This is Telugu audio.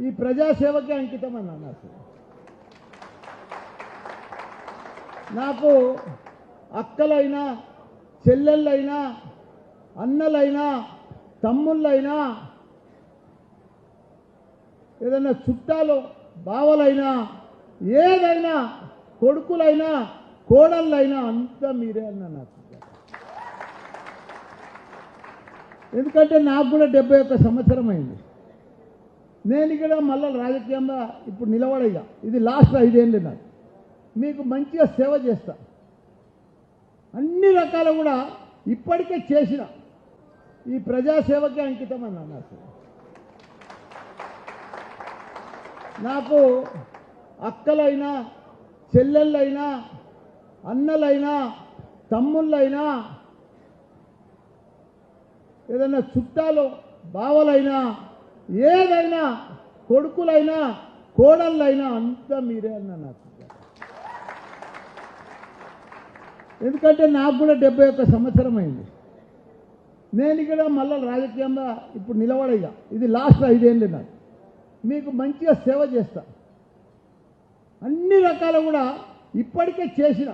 ఈ ప్రజాసేవకే అంకితం అని నాకు నాకు అక్కలైనా చెల్లెళ్ళైనా అన్నలైనా తమ్ముళ్ళైనా ఏదైనా చుట్టాలు బావలైనా ఏదైనా కొడుకులైనా కోడళ్ళైనా అంతా మీరే అన్న నాకు. ఎందుకంటే నాకు కూడా డెబ్బై ఒక్క సంవత్సరం అయింది. నేను ఇక్కడ మళ్ళీ రాజకీయంగా ఇప్పుడు నిలబడయ్యా. ఇది లాస్ట్ ఐదేళ్ళు నాకు మీకు మంచిగా సేవ చేస్తా. అన్ని రకాలు కూడా ఇప్పటికే చేసిన. ఈ ప్రజాసేవకే అంకితం అన్నా నాకు నాకు అక్కలైనా చెల్లెళ్ళైనా అన్నలైనా తమ్ముళ్ళైనా ఏదైనా చుట్టాలు బావలైనా ఏదైనా కొడుకులైనా కోడళ్ళైనా అంతా మీరే అన్న నాకు ఎందుకంటే నాకు కూడా డెబ్బై ఒక్క సంవత్సరం అయింది. నేను ఇక్కడ మళ్ళీ రాజకీయంగా ఇప్పుడు నిలబడేగా ఇది లాస్ట్ ఐదేళ్ళు నాకు. మీకు మంచిగా సేవ చేస్తా. అన్ని రకాలు కూడా ఇప్పటికే చేసిన.